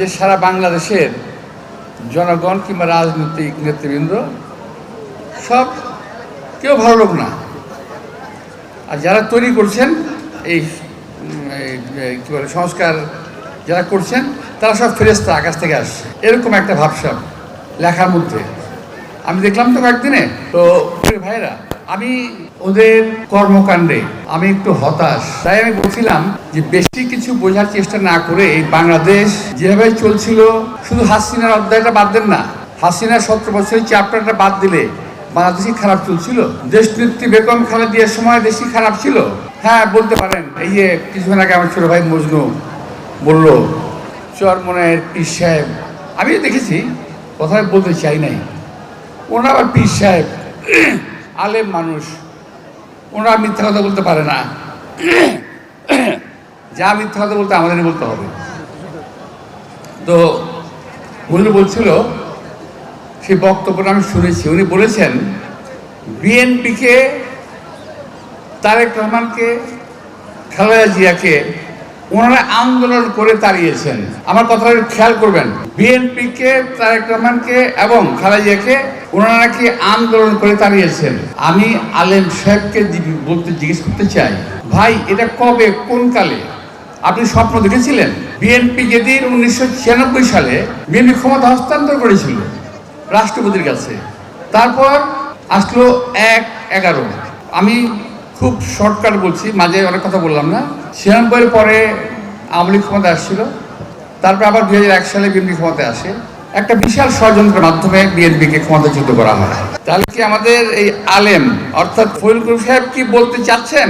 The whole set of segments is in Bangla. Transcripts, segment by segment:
যে সারা বাংলাদেশের জনগণ কিংবা রাজনৈতিক নেতৃবৃন্দ সব কেউ ভালো লোক না। আর যারা তৈরি করছেন, এই কী বলে, সংস্কার যারা করছেন, তারা সব ফেরেস্তা আকাশ থেকে আসছে। এরকম একটা ভাবসাব লেখার মধ্যে। আমি দেখলাম তো কয়েকদিনে, তো ভাইরা আমি ওদের কর্মকাণ্ডে আমি একটু হতাশ। তাই আমি বলছিলাম যে বেশি কিছু বোঝার চেষ্টা না করে এই বাংলাদেশ যেভাবে চলছিল, শুধু হাসিনার অধ্যায়টা বাদ দেন না হাসিনার সতেরো বছরের চ্যাপ্টারটা বাদ দিলে বাংলাদেশই খারাপ চলছিল। দেশ নেত্রী বেগম খালেদিয়ার সময় দেশই খারাপ ছিল। হ্যাঁ বলতে পারেন, এই যে কিছুক্ষণ আগে আমার ছোট ভাই মজনু বলল চরমনের পীর সাহেব। আমিও দেখেছি কথা বলতে চাই নাই। ওনারা আবার পীর সাহেব, আলেম মানুষ। ওনারা মিথ্যা কথা বলতে পারে না। যা মিথ্যা কথা বলতে আমাদেরই বলতে হবে। তো উনি বলছিল, সেই বক্তব্যটা আমি শুনেছি। উনি বলেছেন বিএনপিকে তারেক রহমানকে, খালেদা জিয়াকে ওনারা আন্দোলন করে তাড়িয়েছেন আমার কথাটা খেয়াল করবেন। বিএনপিকে, তারেক রহমানকে এবং খালেদা জিয়াকে ওনারা নাকি আন্দোলন করে তাড়িয়েছেন আমি আলেম সাহেবকে বলতে জিজ্ঞেস করতে চাই, ভাই, এটা কবে? কোন কালে? আপনি স্বপ্ন দেখেছিলেন? বিএনপি যেদিন উনিশশো ছিয়ানব্বই সালে বিএনপি ক্ষমতা হস্তান্তর করেছিল রাষ্ট্রপতির কাছে। তারপর আসলো এক এগারো। আমি খুব শর্টকাট বলছি, মাঝে অনেক কথা বললাম না। ছিয়ানব্বইয়ের পরে আওয়ামী লীগ ক্ষমতা আসছিল, তারপর আবার দুই হাজার এক সালে বিএনপি ক্ষমতায় আসে। একটা বিশাল ষড়যন্ত্রের মাধ্যমে বিএনপিকে ক্ষমতাচ্যুত করা হয়। তাহলে কি আমাদের এই আলেম, অর্থাৎ ফৈল করিম সাহেব কি বলতে চাচ্ছেন?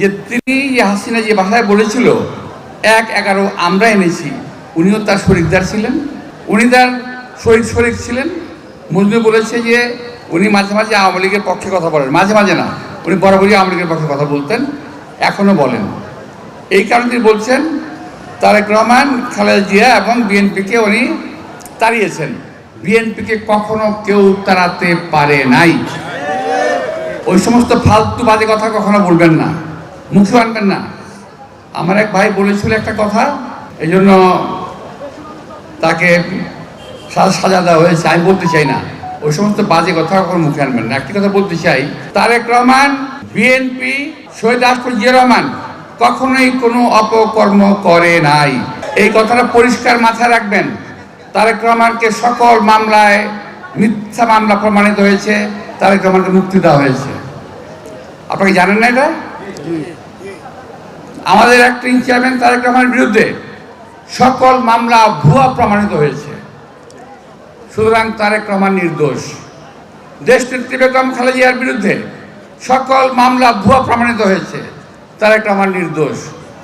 যে তিনি যে হাসিনা যে ভাষায় বলেছিল, এক এগারো আমরা এনেছি। উনিও তার শরিকদার ছিলেন। উনি তার শরিক শরিক ছিলেন। মজনু বলেছে যে, উনি মাঝে মাঝে আওয়ামী লীগের পক্ষে কথা বলেন। মাঝে মাঝে না। উনি বরাবরই লীগের পক্ষে কথা বলতেন এখনও বলেন। এই কারণে বলছেন, তারেক রহমান, খালেদা জিয়া এবং বিএনপিকে উনি তাড়িয়েছেন। বিএনপিকে কখনো কেউ তাড়াতে পারে নাই। ওই সমস্ত ফালতু বাজে কথা কখনো বলবেন না। মুখে আনবেন না। আমার এক ভাই বলেছিল একটা কথা, এই জন্য তাকে সাজা দেওয়া হয়েছে, আমি বলতে চাই না। ওই সমস্ত বাজে কথা কখনো মুখে আনবেন না। একটি কথা বলতে চাই, তারেক রহমান, বিএনপি, শহীদ রাষ্ট্রপতি জিয়া রহমান কখনোই কোনো অপকর্ম করে নাই। এই কথাটা পরিষ্কার মাথায় রাখবেন। তারেক রহমানকে সকল মামলায় মিথ্যা মামলা প্রমাণিত হয়েছে, তারেক রহমানকে মুক্তি দেওয়া হয়েছে। আপনাকে জানেন না এটা? আমাদের অ্যাক্টিং চেয়ারম্যান তারেক রহমানের বিরুদ্ধে সকল মামলা ভুয়া প্রমাণিত হয়েছে। সুতরাং তারেক রহমান নির্দোষ। দেশ নেত্রী বেগম খালেদিয়ার বিরুদ্ধে সকল মামলা ভুয়া প্রমাণিত হয়েছে। তারেক রহমান নির্দোষ।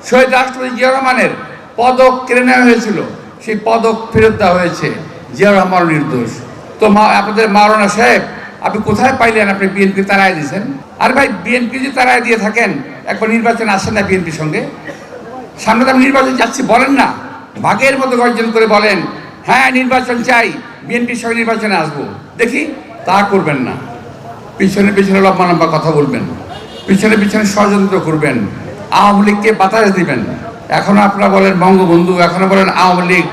শহীদ রাষ্ট্রপতি জিয়া রহমানের পদক কেড়ে নেওয়া হয়েছিল। সেই পদক ফেরত দেওয়া হয়েছে। জিয়া রহমান নির্দোষ। তো মা, আপনাদের মাওলানা সাহেব, আপনি কোথায় পাইলেন? আপনি বিএনপি তারায় দিয়েছেন। আর ভাই, বিএনপি যদি তারায় দিয়ে থাকেন, একবার নির্বাচন আসেন না বিএনপির সঙ্গে? সামনে তো আমি নির্বাচন যাচ্ছি, বলেন না। ভাগের মতো গর্জন করে বলেন হ্যাঁ নির্বাচন চাই বিএনপির সঙ্গে নির্বাচনে আসব। দেখি, তা করবেন না। পিছনে পিছনে লম্বা লম্বা কথা বলবেন। পিছনে পিছনে ষড়যন্ত্র করবেন। আওয়ামী লীগকে বাতাস দিবেন। এখনও আপনারা বলেন বঙ্গবন্ধু, এখনও বলেন আওয়ামী লীগ,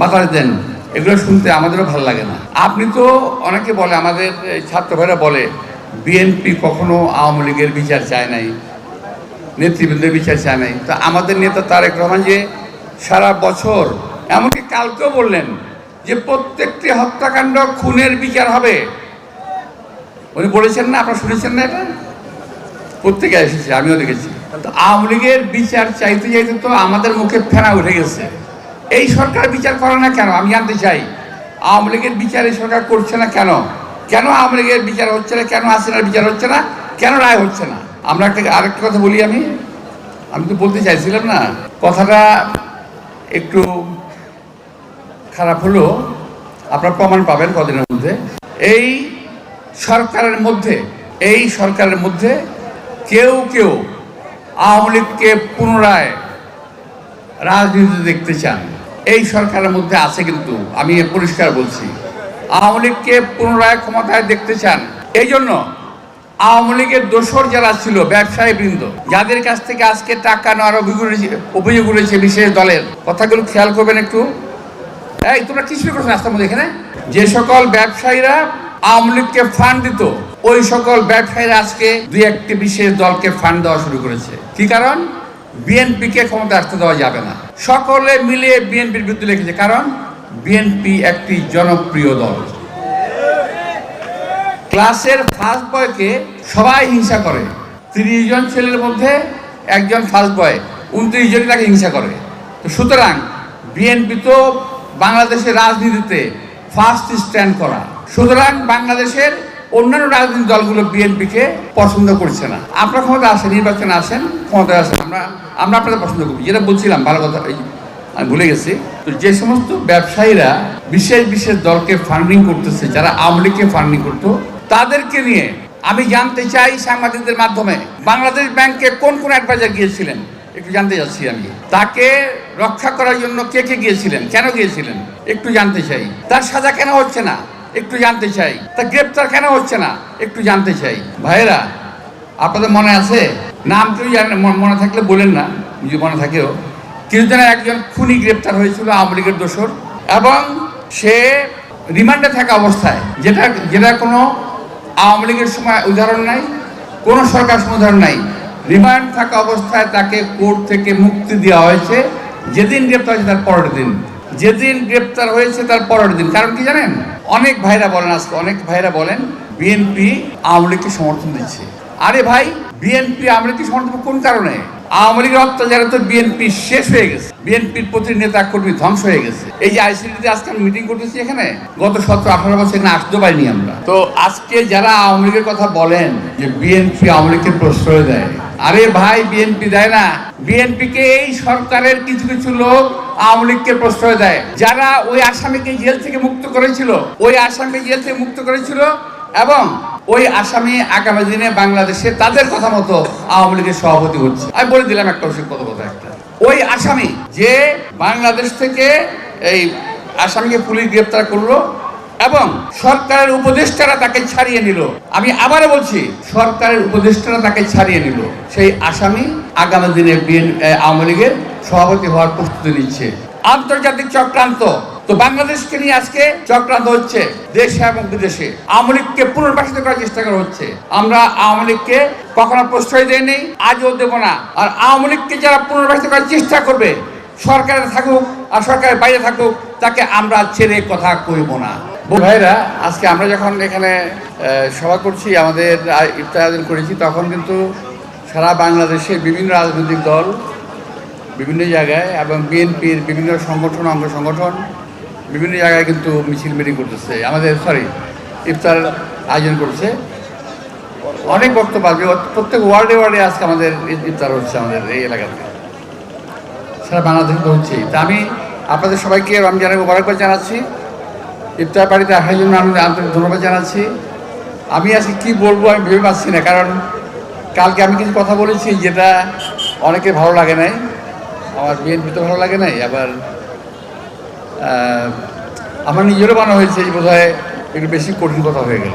বাতাস দেন। এগুলো শুনতে আমাদেরও ভালো লাগে না। আপনি তো অনেকে বলে, আমাদের ছাত্র ভাইরা বলে, বিএনপি কখনো আওয়ামী লীগের বিচার চায় নাই, নেতৃবৃন্দের বিচার চায় নাই। তো আমাদের নেতা তারেক রহমান যে সারা বছর এমনকি কালকেও বললেন যে প্রত্যেকটি হত্যাকাণ্ড খুনের বিচার হবে। উনি বলেছেন না, আপনারা শুনেছেন না এটা? প্রত্যেকে এসেছে, আমিও দেখেছি। তো আওয়ামী লীগের বিচার চাইতে চাইতে তো আমাদের মুখে ফেনা উঠে গেছে। এই সরকার বিচার করে না কেন? আমি জানতে চাই, আওয়ামী লীগের বিচার এই সরকার করছে না কেন? কেন আওয়ামী লীগের বিচার হচ্ছে না? কেন হাসিনার বিচার হচ্ছে না? কেন রায় হচ্ছে না? আমরা একটা আরেকটা কথা বলি আমি। আমি তো বলতে চাইছিলাম না। কথাটা একটু খারাপ হলো আপনার প্রমাণ পাবেন কদিনের মধ্যে। এই সরকারের মধ্যে, এই সরকারের মধ্যে কেউ কেউ আওয়ামী লীগকে পুনরায় রাজনীতিতে দেখতে চান। এই সরকারের মধ্যে আছে কিন্তু, আমি পরিষ্কার বলছি। আওয়ামী লীগকে পুনরায় ক্ষমতায় দেখতে চান। এই জন্য আওয়ামী লীগের দোসর যারা ছিল ব্যবসায়ী বৃন্দ যাদের কাছ থেকে আজকে টাকা নেওয়ার অভিযোগ অভিযোগ উঠেছে বিশেষ দলের। কথাগুলো খেয়াল করবেন একটু। এই, তোমরা কি শুরু করছ রাস্তার মধ্যে এখানে? যে সকল ব্যবসায়ীরা আওয়ামী লীগকে ফান্ড দিত, ওই সকল ব্যবসায়ীরা আজকে দুই একটি বিশেষ দলকে ফান্ড দেওয়া শুরু করেছে। কি কারণ? বিএনপিকে ক্ষমতা আসতে দেওয়া যাবে না। সকলে মিলিয়ে বিএনপির বিরুদ্ধে লিখেছে। কারণ? বিএনপি একটি জনপ্রিয় দল। ক্লাসের ফার্স্ট বয়কে সবাই হিংসা করে। তিরিশ জন ছেলের মধ্যে একজন ফার্স্ট বয় উনত্রিশ জন তাকে হিংসা করে। তো সুতরাং বিএনপি তো বাংলাদেশের রাজনীতিতে ফার্স্ট স্ট্যান্ড করা। সুতরাং বাংলাদেশের অন্যান্য রাজনৈতিক দলগুলো বিএনপিকে পছন্দ করছে না। আপনার ক্ষমতা আসে নির্বাচনে আসেন, ক্ষমতায় আসেন। আমরা আমরা আপনাদের পছন্দ করি। যেটা বলছিলাম, ভালো কথা আমি ভুলে গেছি। তো যে সমস্ত ব্যবসায়ীরা বিশেষ বিশেষ দলকে ফান্ডিং করতেছে, যারা আওয়ামী লীগকে ফান্ডিং করতো, তাদেরকে নিয়ে আমি জানতে চাই সাংবাদিকদের মাধ্যমে, বাংলাদেশ ব্যাংকে কোন কোন অ্যাডভাইজার গিয়েছিলেন? একটু জানতে চাচ্ছি আমি। তাকে রক্ষা করার জন্য কে কে গিয়েছিলেন? কেন গিয়েছিলেন? একটু জানতে চাই। তার সাজা কেন হচ্ছে না? একটু জানতে চাই। তার গ্রেপ্তার কেন হচ্ছে না? একটু জানতে চাই। ভাইয়েরা, আপনাদের মনে আছে? নাম কেউ মনে- থাকলে বলেন না। যদি মনে থাকেও। কিছুদিন একজন খুনি গ্রেপ্তার হয়েছিল, আওয়ামী লীগের দোসর এবং সে রিমান্ডে থাকা অবস্থায়, যেটা যেটা কোনো আওয়ামী লীগের সময় উদাহরণ নাই, কোনো সরকার উদাহরণ নাই রিমান্ড থাকা অবস্থায় তাকে কোর্ট থেকে মুক্তি দেওয়া হয়েছে। যেদিন গ্রেপ্তার হয়েছে তার পরের দিন। যেদিন গ্রেপ্তার হয়েছে তার পরের দিন। কারণ কি জানেন? অনেক ভাইরা বলেন আজকে, অনেক ভাইরা বলেন বিএনপি আওয়ামী লীগকে সমর্থন দিচ্ছে। আরে ভাই বিএনপি আওয়ামী লীগকে সমর্থন কোন কারণে? আওয়ামী লীগের অত্যাচারে তো বিএনপি শেষ হয়ে গেছে। বিএনপির প্রতি নেতা কর্মী ধ্বংস হয়ে গেছে। এই যে আইসিডিতে আজকে আমি মিটিং করতেছি এখানে, গত সতেরো, আঠারো বছর এখানে আসতে পারিনি আমরা। তো আজকে যারা আওয়ামী লীগের কথা বলেন যে বিএনপি আওয়ামী লীগকে প্রশ্রয় দেয় আরে ভাই বিএনপি দেয় না। বিএনপি কে এই সরকারের কিছু কিছু লোক আওয়ামী লীগকে প্রশ্রয় দেয়। যারা ওই আসামিকে জেল থেকে মুক্ত করেছিল, ওই আসামিকে জেল থেকে মুক্ত করেছিল এবং ওই আসামি আগামী দিনে বাংলাদেশে তাদের কথা মতো আওয়ামী লীগের সভাপতি হচ্ছে। আমি বলে দিলাম একটা কত কথা একটা। ওই আসামি যে বাংলাদেশ থেকে এই আসামিকে পুলিশ গ্রেপ্তার করল এবং সরকারের উপদেষ্টারা তাকে ছাড়িয়ে নিল। আমি আবারও বলছি, সরকারের উপদেষ্টারা তাকে ছাড়িয়ে নিল। সেই আসামি আগামী দিনে আওয়ামী লীগের সভাপতি হওয়ার প্রস্তুতি নিচ্ছে। আন্তর্জাতিক চক্রান্ত। তো বাংলাদেশকে নিয়ে আজকে চক্রান্ত হচ্ছে দেশে এবং বিদেশে। আওয়ামী লীগকে পুনর্বাসিত করার চেষ্টা করা হচ্ছে। আমরা আওয়ামী লীগকে কখনো প্রশ্রয় দেয়নি আজও দেবো না। আর আওয়ামী লীগকে যারা পুনর্বাসিত করার চেষ্টা করবে, সরকারে থাকুক আর সরকারের বাইরে থাকুক, তাকে আমরা ছেড়ে কথা কইব না। ভাইরা, আজকে আমরা যখন এখানে সভা করছি, আমাদের ইফতার আয়োজন করেছি, তখন কিন্তু সারা বাংলাদেশে বিভিন্ন রাজনৈতিক দল বিভিন্ন জায়গায় এবং বিএনপির বিভিন্ন সংগঠন, অঙ্গ সংগঠন বিভিন্ন জায়গায় কিন্তু মিছিল মিটিং করতেছে। আমাদের সরি ইফতার আয়োজন করছে। অনেক বক্তব্য আসবে প্রত্যেক ওয়ার্ডে ওয়ার্ডে আজকে আমাদের ইফতার হচ্ছে আমাদের এই এলাকাতে। সারা বাংলাদেশ হচ্ছেই। তা আমি আপনাদের সবাইকে, আমি রমজানের মোবারকবাদ জানাচ্ছি ইফতার বাড়িতে আসার জন্য আমি আন্তরিক ধন্যবাদ জানাচ্ছি। আমি আজকে কি বলব আমি ভেবে পাচ্ছি না, কারণ কালকে আমি কিছু কথা বলেছি যেটা অনেকের ভালো লাগে নাই, আমার বিএনপি তো ভালো লাগে নাই, আবার আমার নিজেরও মনে হয়েছে বোধ হয় একটু বেশি কঠিন কথা হয়ে গেল।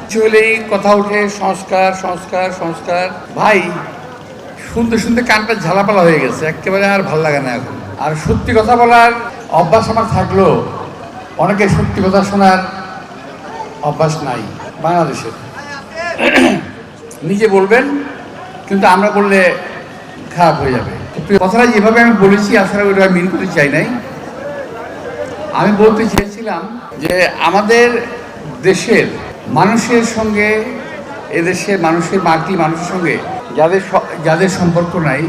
কিছু হলেই কথা উঠে সংস্কার সংস্কার সংস্কার। ভাই, শুনতে শুনতে কানটা ঝালাপালা হয়ে গেছে, একেবারে আর ভালো লাগে না এখন। আর সত্যি কথা বলার অভ্যাস আমার থাকলেও অনেকে সত্যি কথা শোনার অভ্যাস নাই বাংলাদেশের। নিজে বলবেন, কিন্তু আমরা বললে খারাপ হয়ে যাবে। কথাটা যেভাবে আমি বলেছি আসলে ওইটা মিন করতে চাই নাই। আমি বলতে চেয়েছিলাম যে আমাদের দেশের মানুষের সঙ্গে এদেশের মানুষের মাটি মানুষের সঙ্গে যাদের যাদের সম্পর্ক নাই,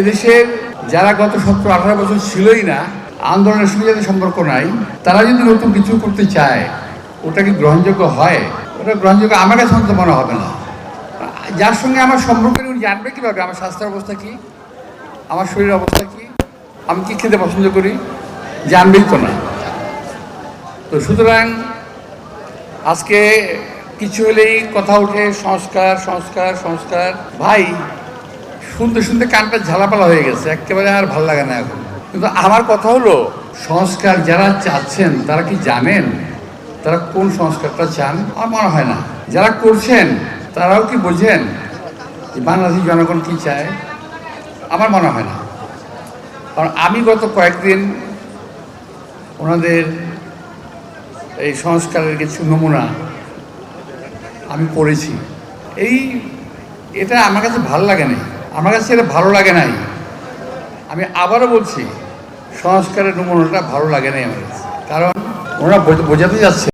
এদেশের যারা গত সতেরো আঠারো বছর ছিলই না আন্দোলনের সঙ্গে যাদের সম্পর্ক নাই, তারা যদি নতুন কিছু করতে চায়, ওটা কি গ্রহণযোগ্য হয়? ওটা গ্রহণযোগ্য আমার কাছে অন্তত মনে হবে না। যার সঙ্গে আমার সম্পর্ক উনি জানবে কীভাবে? আমার স্বাস্থ্যের অবস্থা কী? আমার শরীরের অবস্থা কী? আমি কী খেতে পছন্দ করি? জানবেই তো না। তো সুতরাং আজকে কিছু হলেই কথা উঠে, সংস্কার সংস্কার সংস্কার। ভাই, শুনতে শুনতে কানটা ঝালাপালা হয়ে গেছে। একেবারে আর ভালো লাগে না এখন। কিন্তু আমার কথা হলো, সংস্কার যারা চাচ্ছেন, তারা কি জানেন? তারা কোন সংস্কারটা চান? আমার মনে হয় না। যারা করছেন, তারাও কি বোঝেন যে বাংলাদেশি জনগণ কি চায়? আমার মনে হয় না। কারণ আমি গত কয়েকদিন ওনাদের এই সংস্কারের কিছু নমুনা আমি পড়েছি। এই, এটা আমার কাছে ভালো লাগে না আমার কাছে এটা ভালো লাগে নাই। আমি আবারও বলছি সংস্কারের নমুনাটা ভালো লাগে নাই আমার কারণ ওনারা বোঝ- বোঝাতে যাচ্ছে